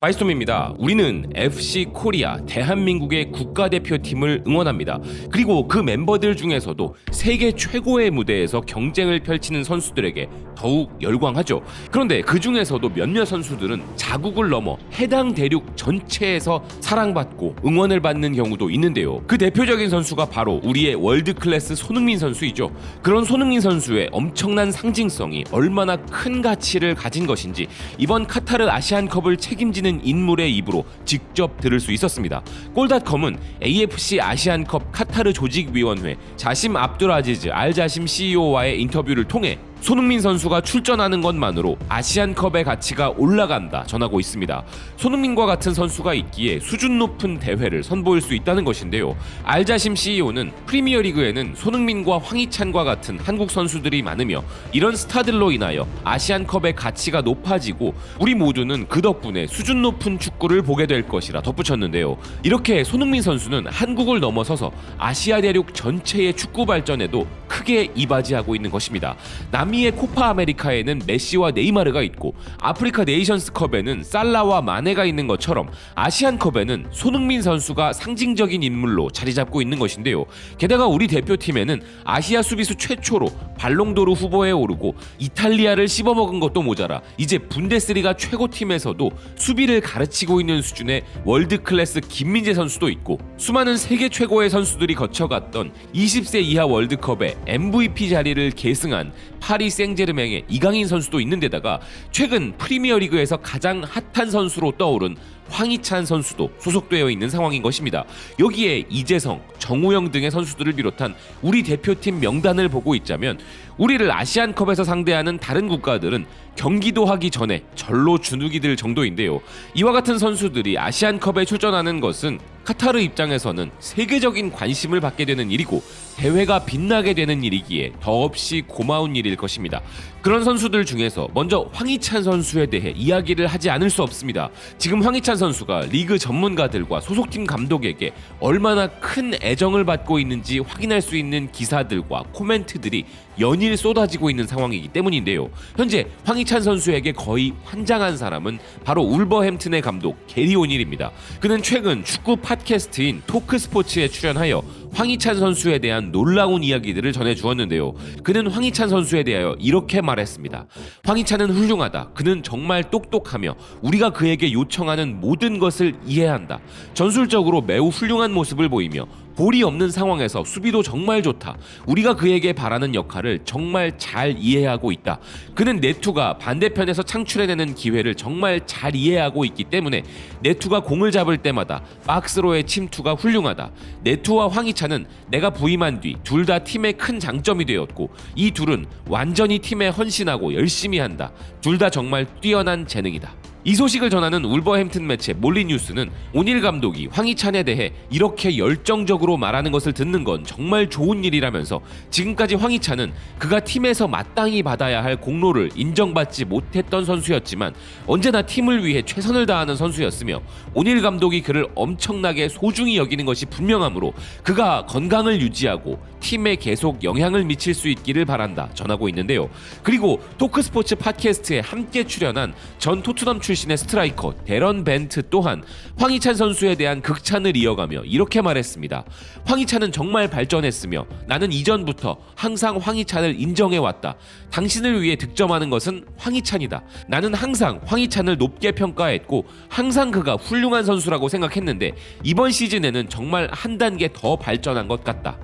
바이스톰입니다. 우리는 FC 코리아 대한민국의 국가대표팀을 응원합니다. 그리고 그 멤버들 중에서도 세계 최고의 무대에서 경쟁을 펼치는 선수들에게 더욱 열광하죠. 그런데 그 중에서도 몇몇 선수들은 자국을 넘어 해당 대륙 전체에서 사랑받고 응원을 받는 경우도 있는데요. 그 대표적인 선수가 바로 우리의 월드 클래스 손흥민 선수이죠. 그런 손흥민 선수의 엄청난 상징성이 얼마나 큰 가치를 가진 것인지 이번 카타르 아시안컵을 책임지는 인물의 입으로 직접 들을 수 있었습니다. 골닷컴은 AFC 아시안컵 카타르 조직위원회 자심 압두라지즈 알자심 CEO와의 인터뷰를 통해 손흥민 선수가 출전하는 것만으로 아시안컵의 가치가 올라간다 전하고 있습니다. 손흥민과 같은 선수가 있기에 수준 높은 대회를 선보일 수 있다는 것인데요. 알자심 CEO는 프리미어리그에는 손흥민과 황희찬과 같은 한국 선수들이 많으며 이런 스타들로 인하여 아시안컵의 가치가 높아지고 우리 모두는 그 덕분에 수준 높은 축구를 보게 될 것이라 덧붙였는데요. 이렇게 손흥민 선수는 한국을 넘어서서 아시아 대륙 전체의 축구 발전에도 크게 이바지하고 있는 것입니다. 남 미의 코파 아메리카에는 메시와 네이마르가 있고 아프리카 네이션스컵에는 살라와 마네가 있는 것처럼 아시안컵에는 손흥민 선수가 상징적인 인물로 자리 잡고 있는 것인데요. 게다가 우리 대표팀에는 아시아 수비수 최초로 발롱도르 후보에 오르고 이탈리아를 씹어먹은 것도 모자라 이제 분데스리가 최고팀에서도 수비를 가르치고 있는 수준의 월드 클래스 김민재 선수도 있고 수많은 세계 최고의 선수들이 거쳐갔던 20세 이하 월드컵의 MVP 자리를 계승한 파리 생제르맹의 이강인 선수도 있는데다가 최근 프리미어리그에서 가장 핫한 선수로 떠오른 황희찬 선수도 소속되어 있는 상황인 것입니다. 여기에 이재성, 정우영 등의 선수들을 비롯한 우리 대표팀 명단을 보고 있자면 우리를 아시안컵에서 상대하는 다른 국가들은 경기도 하기 전에 절로 주눅이 들 정도인데요. 이와 같은 선수들이 아시안컵에 출전하는 것은 카타르 입장에서는 세계적인 관심을 받게 되는 일이고 대회가 빛나게 되는 일이기에 더없이 고마운 일일 것입니다. 그런 선수들 중에서 먼저 황희찬 선수에 대해 이야기를 하지 않을 수 없습니다. 지금 황희찬 선수가 리그 전문가들과 소속팀 감독에게 얼마나 큰 애정을 받고 있는지 확인할 수 있는 기사들과 코멘트들이 연일 쏟아지고 있는 상황이기 때문인데요. 현재 황희찬 선수에게 거의 환장한 사람은 바로 울버햄튼의 감독 게리 오닐입니다. 그는 최근 축구 팟 캐스트인 토크 스포츠에 출연하여 황희찬 선수에 대한 놀라운 이야기들을 전해 주었는데요. 그는 황희찬 선수에 대하여 이렇게 말했습니다. 황희찬은 훌륭하다. 그는 정말 똑똑하며 우리가 그에게 요청하는 모든 것을 이해한다. 전술적으로 매우 훌륭한 모습을 보이며 볼이 없는 상황에서 수비도 정말 좋다. 우리가 그에게 바라는 역할을 정말 잘 이해하고 있다. 그는 네투가 반대편에서 창출해내는 기회를 정말 잘 이해하고 있기 때문에 네투가 공을 잡을 때마다 박스로의 침투가 훌륭하다. 네투와 황희찬은 내가 부임한 뒤 둘 다 팀의 큰 장점이 되었고 이 둘은 완전히 팀에 헌신하고 열심히 한다. 둘 다 정말 뛰어난 재능이다. 이 소식을 전하는 울버햄튼 매체 몰리뉴스는 오닐 감독이 황희찬에 대해 이렇게 열정적으로 말하는 것을 듣는 건 정말 좋은 일이라면서 지금까지 황희찬은 그가 팀에서 마땅히 받아야 할 공로를 인정받지 못했던 선수였지만 언제나 팀을 위해 최선을 다하는 선수였으며 오닐 감독이 그를 엄청나게 소중히 여기는 것이 분명하므로 그가 건강을 유지하고 팀에 계속 영향을 미칠 수 있기를 바란다 전하고 있는데요. 그리고 토크스포츠 팟캐스트에 함께 출연한 전 토트넘 출신의 스트라이커 데런 벤트 또한 황희찬 선수에 대한 극찬을 이어가며 이렇게 말했습니다. 황희찬은 정말 발전했으며 나는 이전부터 항상 황희찬을 인정해왔다. 당신을 위해 득점하는 것은 황희찬이다. 나는 항상 황희찬을 높게 평가했고 항상 그가 훌륭한 선수라고 생각했는데 이번 시즌에는 정말 한 단계 더 발전한 것 같다.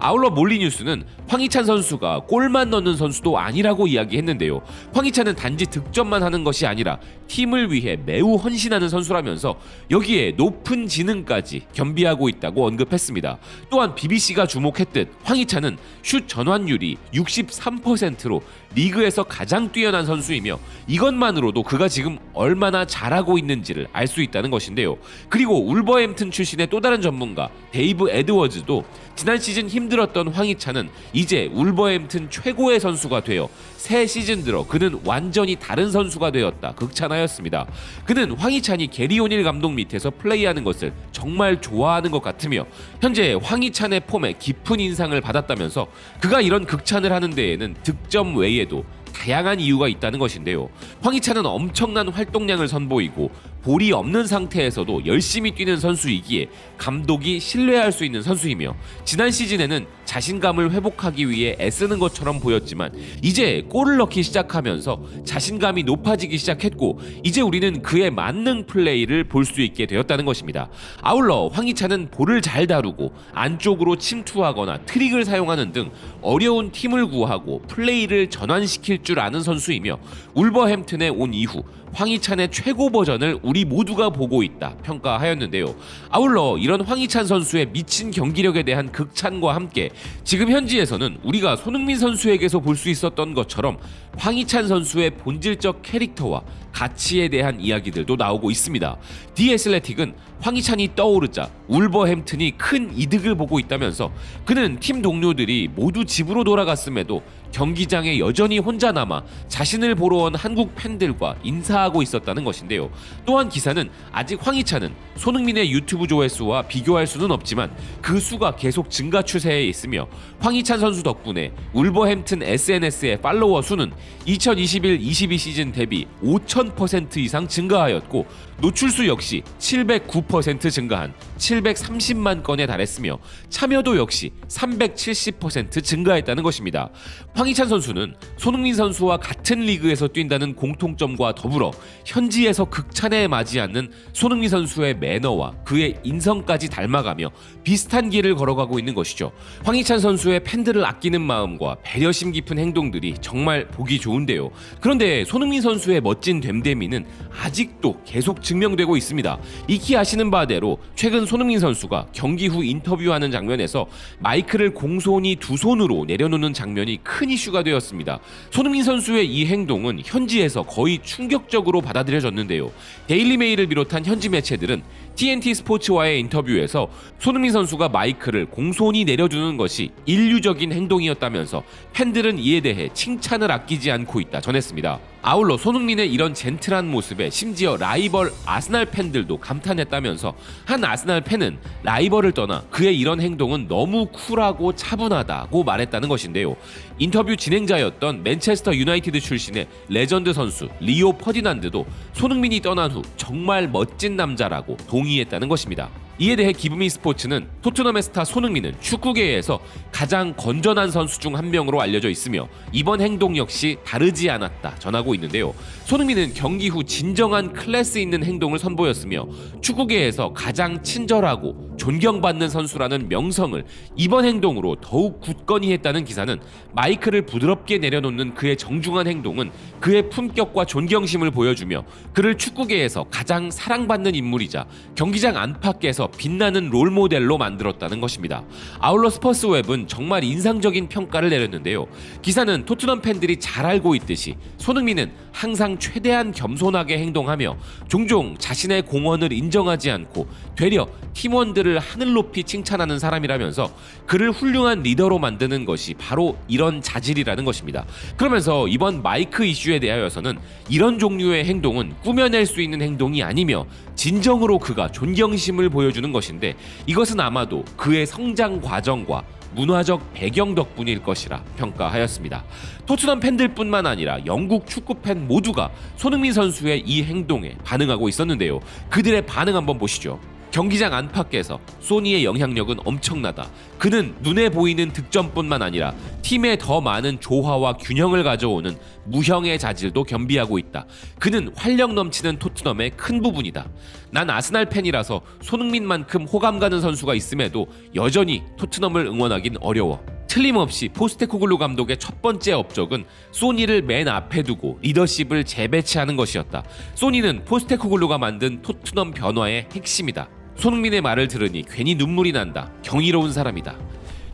아울러 몰리뉴스는 황희찬 선수가 골만 넣는 선수도 아니라고 이야기했는데요. 황희찬은 단지 득점만 하는 것이 아니라 팀을 위해 매우 헌신하는 선수라면서 여기에 높은 지능까지 겸비하고 있다고 언급했습니다. 또한 BBC가 주목했듯 황희찬은 슛 전환율이 63%로 리그에서 가장 뛰어난 선수이며 이것만으로도 그가 지금 얼마나 잘하고 있는지를 알 수 있다는 것인데요. 그리고 울버햄튼 출신의 또 다른 전문가 데이브 에드워즈도 지난 시즌 힘들었던 황희찬은 이제 울버햄튼 최고의 선수가 되어 새 시즌 들어 그는 완전히 다른 선수가 되었다 극찬하였 습니다. 그는 황희찬이 게리 오닐 감독 밑에서 플레이하는 것을 정말 좋아하는 것 같으며 현재 황희찬의 폼에 깊은 인상을 받았다면서 그가 이런 극찬을 하는 데에는 득점 외에도 다양한 이유가 있다는 것인데요. 황희찬은 엄청난 활동량을 선보이고 볼이 없는 상태에서도 열심히 뛰는 선수이기에 감독이 신뢰할 수 있는 선수이며 지난 시즌에는 자신감을 회복하기 위해 애쓰는 것처럼 보였지만 이제 골을 넣기 시작하면서 자신감이 높아지기 시작했고 이제 우리는 그의 만능 플레이를 볼 수 있게 되었다는 것입니다. 아울러 황희찬은 볼을 잘 다루고 안쪽으로 침투하거나 트릭을 사용하는 등 어려운 팀을 구하고 플레이를 전환시킬 줄 아는 선수이며 울버햄튼에 온 이후 황희찬의 최고 버전을 우리 모두가 보고 있다 평가하였는데요. 아울러 이런 황희찬 선수의 미친 경기력에 대한 극찬과 함께 지금 현지에서는 우리가 손흥민 선수에게서 볼 수 있었던 것처럼 황희찬 선수의 본질적 캐릭터와 가치에 대한 이야기들도 나오고 있습니다. 디 애슬레틱은 황희찬이 떠오르자 울버햄튼이 큰 이득을 보고 있다면서 그는 팀 동료들이 모두 집으로 돌아갔음에도 경기장에 여전히 혼자 남아 자신을 보러 온 한국 팬들과 인사 하고 있었다는 것인데요. 또한 기사는 아직 황희찬은 손흥민의 유튜브 조회수와 비교할 수는 없지만 그 수가 계속 증가 추세에 있으며 황희찬 선수 덕분에 울버햄튼 SNS의 팔로워 수는 2021-22 시즌 대비 5,000% 이상 증가하였고 노출수 역시 709% 증가한 730만 건에 달했으며 참여도 역시 370% 증가했다는 것입니다. 황희찬 선수는 손흥민 선수와 같은 리그에서 뛴다는 공통점과 더불어 현지에서 극찬에 맞지 않는 손흥민 선수의 매너와 그의 인성까지 닮아가며 비슷한 길을 걸어가고 있는 것이죠. 황희찬 선수의 팬들을 아끼는 마음과 배려심 깊은 행동들이 정말 보기 좋은데요. 그런데 손흥민 선수의 멋진 됨됨이는 아직도 계속 증명되고 있습니다. 익히 아시는 바대로 최근 손흥민 선수가 경기 후 인터뷰하는 장면에서 마이크를 공손히 두 손으로 내려놓는 장면이 큰 이슈가 되었습니다. 손흥민 선수의 이 행동은 현지에서 거의 충격적 으로 받아들여졌는데요. 데일리 메일을 비롯한 현지 매체들은 TNT 스포츠와의 인터뷰에서 손흥민 선수가 마이크를 공손히 내려주는 것이 인류적인 행동이었다면서 팬들은 이에 대해 칭찬을 아끼지 않고 있다 전했습니다. 아울러 손흥민의 이런 젠틀한 모습에 심지어 라이벌 아스날 팬들도 감탄했다면서 한 아스날 팬은 라이벌을 떠나 그의 이런 행동은 너무 쿨하고 차분하다고 말했다는 것인데요. 인터뷰 진행자였던 맨체스터 유나이티드 출신의 레전드 선수 리오 퍼디난드도 손흥민이 떠난 후 정말 멋진 남자라고 동의 했다는 것입니다. 이에 대해 기브미 스포츠는 토트넘의 스타 손흥민은 축구계에서 가장 건전한 선수 중 한 명으로 알려져 있으며 이번 행동 역시 다르지 않았다 전하고 있는데요. 손흥민은 경기 후 진정한 클래스 있는 행동을 선보였으며 축구계에서 가장 친절하고 존경받는 선수라는 명성을 이번 행동으로 더욱 굳건히 했다는 기사는 마이크를 부드럽게 내려놓는 그의 정중한 행동은 그의 품격과 존경심을 보여주며 그를 축구계에서 가장 사랑받는 인물이자 경기장 안팎에서 빛나는 롤 모델로 만들었다는 것입니다. 아울러 스퍼스 웹은 정말 인상적인 평가를 내렸는데요. 기사는 토트넘 팬들이 잘 알고 있듯이 손흥민은 항상 최대한 겸손하게 행동하며 종종 자신의 공헌을 인정하지 않고 되려 팀원들을 하늘 높이 칭찬하는 사람이라면서 그를 훌륭한 리더로 만드는 것이 바로 이런 자질이라는 것입니다. 그러면서 이번 마이크 이슈에 대하여서는 이런 종류의 행동은 꾸며낼 수 있는 행동이 아니며 진정으로 그가 존경심을 보여주는 것인데 이것은 아마도 그의 성장 과정과 문화적 배경 덕분일 것이라 평가하였습니다. 토트넘 팬들뿐만 아니라 영국 축구 팬 모두가 손흥민 선수의 이 행동에 반응하고 있었는데요. 그들의 반응 한번 보시죠. 경기장 안팎에서 소니의 영향력은 엄청나다. 그는 눈에 보이는 득점뿐만 아니라 팀에 더 많은 조화와 균형을 가져오는 무형의 자질도 겸비하고 있다. 그는 활력 넘치는 토트넘의 큰 부분이다. 난 아스날 팬이라서 손흥민만큼 호감 가는 선수가 있음에도 여전히 토트넘을 응원하긴 어려워. 틀림없이 포스테코글루 감독의 첫 번째 업적은 소니를 맨 앞에 두고 리더십을 재배치하는 것이었다. 소니는 포스테코글루가 만든 토트넘 변화의 핵심이다. 손흥민의 말을 들으니 괜히 눈물이 난다. 경이로운 사람이다.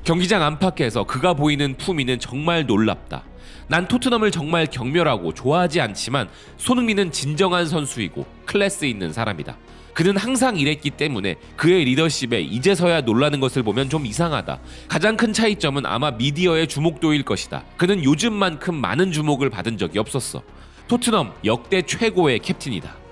경기장 안팎에서 그가 보이는 품위는 정말 놀랍다. 난 토트넘을 정말 경멸하고 좋아하지 않지만 손흥민은 진정한 선수이고 클래스 있는 사람이다. 그는 항상 이랬기 때문에 그의 리더십에 이제서야 놀라는 것을 보면 좀 이상하다. 가장 큰 차이점은 아마 미디어의 주목도일 것이다. 그는 요즘만큼 많은 주목을 받은 적이 없었어. 토트넘 역대 최고의 캡틴이다.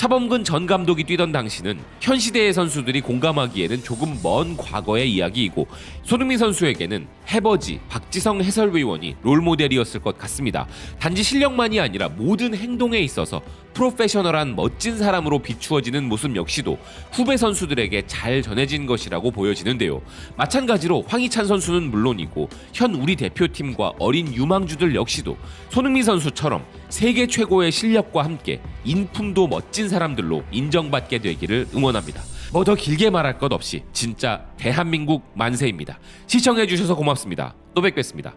차범근 전 감독이 뛰던 당시는 현 시대의 선수들이 공감하기에는 조금 먼 과거의 이야기이고 손흥민 선수에게는 해버지 박지성 해설위원이 롤모델이었을 것 같습니다. 단지 실력만이 아니라 모든 행동에 있어서 프로페셔널한 멋진 사람으로 비추어지는 모습 역시도 후배 선수들에게 잘 전해진 것이라고 보여지는데요. 마찬가지로 황희찬 선수는 물론이고 현 우리 대표팀과 어린 유망주들 역시도 손흥민 선수처럼 세계 최고의 실력과 함께 인품도 멋진 사람들로 인정받게 되기를 응원합니다. 뭐 더 길게 말할 것 없이 진짜 대한민국 만세입니다. 시청해주셔서 고맙습니다. 또 뵙겠습니다.